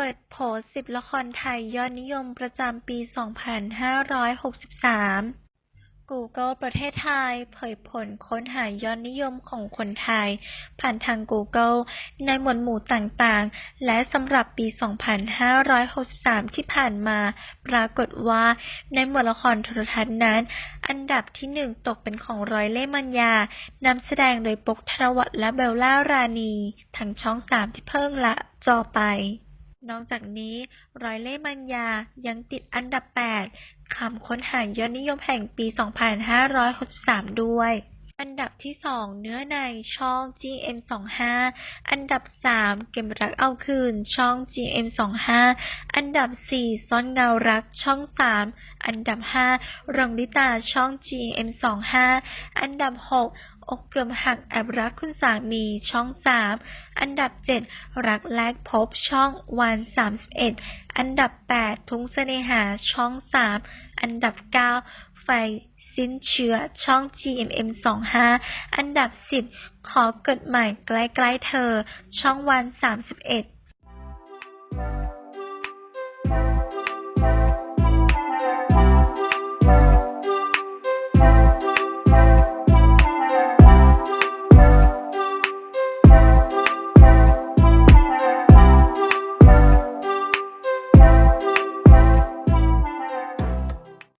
เปิดโผสิบละครไทยยอดนิยมประจำปี 2563 Google ประเทศไทย เผยผลค้นหายอดนิยมของคนไทย ผ่านทาง Google ในหมวดหมู่ต่างๆ และสำหรับปี 2563 ที่ผ่านมา ปรากฏว่าในหมวดละครโทรทัศน์นั้น อันดับที่หนึ่งตกเป็นของร้อยเล่มัญญานำแสดงโดยปกธนวัฒน์และเบลล่ารานีทางช่อง3ที่เพิ่งละจอไป นอกจากนี้ รอยเล่มัญญายังติดอันดับ 8 คำค้นหายอดนิยมแห่งปี 2563 ด้วย อันดับที่2เนื้อในช่อง GM25 อันดับ3เกมรักเอาคืนช่อง GM25 อันดับ4ซ่อนเงารักช่อง3อันดับ5รองลิตาช่อง GM25 อันดับ6อกเกือบหักแอบรักคุณสามีช่อง3อันดับ7รักแรกพบช่องวัน31อันดับ8ทุ่งเสน่หาช่อง3อันดับ9ไฟ สิ้นเชื้อช่อง GMM25 อันดับ 10 ขอเกิดใหม่ใกล้ๆเธอ ช่องวัน 31